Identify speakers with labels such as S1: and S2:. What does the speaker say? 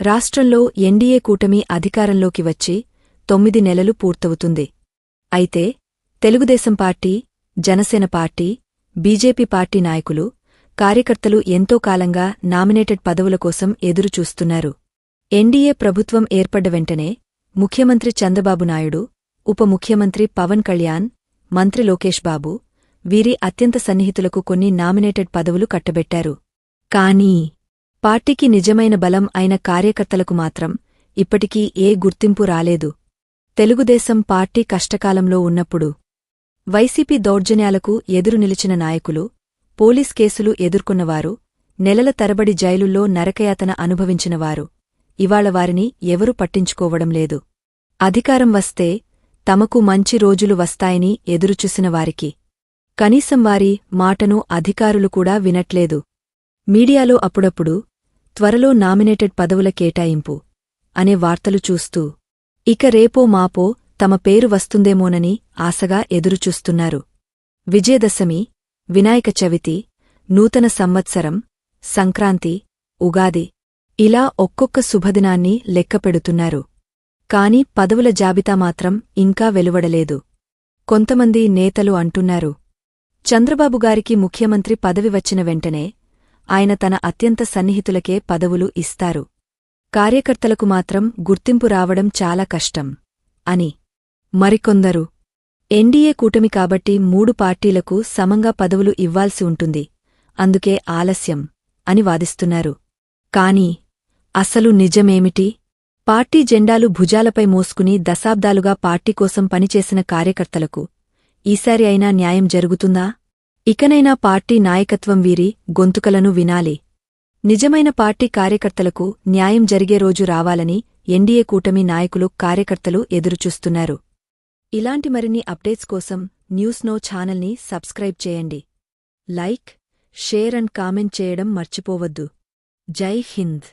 S1: రాష్ట్రంలో ఎన్డీఏ కూటమి అధికారంలోకి వచ్చి తొమ్మిది నెలలు పూర్తవుతుంది. అయితే Telugu Desam party Janasena party BJP party నాయకులు కార్యకర్తలు ఎంతో కాలంగా నామినేటెడ్ పదవుల కోసం ఎదురుచూస్తున్నారు. ఎన్డీఏ ప్రభుత్వం ఏర్పడ్డ వెంటనే ముఖ్యమంత్రి చంద్రబాబు నాయుడు ఉప ముఖ్యమంత్రి పవన్ కళ్యాణ్ మంత్రి లోకేష్ బాబు వీరి అత్యంత సన్నిహితులకు కొన్ని నామినేటెడ్ పదవులు కట్టబెట్టారు. కానీ పార్టీకి నిజమైన బలం అయిన కార్యకర్తలకు మాత్రం ఇప్పటికీ ఏ గుర్తింపు రాలేదు. తెలుగుదేశం పార్టీ కష్టకాలంలో ఉన్నప్పుడు వైసీపీ దౌర్జన్యాలకు ఎదురు నిలిచిన నాయకులు పోలీస్ కేసులు ఎదుర్కొన్నవారు నెలల తరబడి జైలుల్లో నరకయాతన అనుభవించినవారు ఇవాళ వారిని ఎవరూ పట్టించుకోవడం లేదు. అధికారం వస్తే తమకు మంచి రోజులు వస్తాయని ఎదురుచూసిన వారికి. కనీసం వారి మాటను అధికారులు కూడా వినట్లేదు. మీడియాలో అప్పుడప్పుడు త్వరలో నామినేటెడ్ పదవుల కేటాయింపు అనే వార్తలు చూస్తూ ఇక రేపో మాపో తమ పేరు వస్తుందేమోనని ఆశగా ఎదురుచూస్తున్నారు. విజయదశమి వినాయక చవితి నూతన సంవత్సరం సంక్రాంతి ఉగాది ఇలా ఒక్కొక్క శుభదినాన్ని లెక్కపెడుతున్నారు. కాని పదవుల జాబితా మాత్రం ఇంకా వెలువడలేదు. కొంతమంది నేతలు అంటున్నారు. చంద్రబాబుగారికి ముఖ్యమంత్రి పదవి వచ్చిన వెంటనే ఆయన తన అత్యంత సన్నిహితులకే పదవులు ఇస్తారు. కార్యకర్తలకు మాత్రం గుర్తింపు రావడం చాలా కష్టం. అని. మరికొందరు. ఎన్డీఏ కూటమి కాబట్టి మూడు పార్టీలకు సమంగా పదవులు ఇవ్వాల్సి ఉంటుంది. అందుకే ఆలస్యం. అని వాదిస్తున్నారు. కాని అసలు నిజమేమిటి? పార్టీ జెండాలు భుజాలపై మోసుకుని దశాబ్దాలుగా పార్టీ కోసం పనిచేసిన కార్యకర్తలకు ఈసారి అయినా న్యాయం జరుగుతుందా? ఇకనైనా పార్టీ నాయకత్వం వీరి గొంతుకలను వినాలి. నిజమైన పార్టీ కార్యకర్తలకు న్యాయం జరిగే రోజు రావాలని ఎన్డీఏ కూటమి నాయకులు కార్యకర్తలు ఎదురుచూస్తున్నారు. ఇలాంటి మరిన్ని అప్డేట్స్ కోసం న్యూస్ నో ఛానల్ని సబ్స్క్రైబ్ చేయండి. లైక్ షేర్ అండ్ కామెంట్ చేయడం మర్చిపోవద్దు. జై హింద్.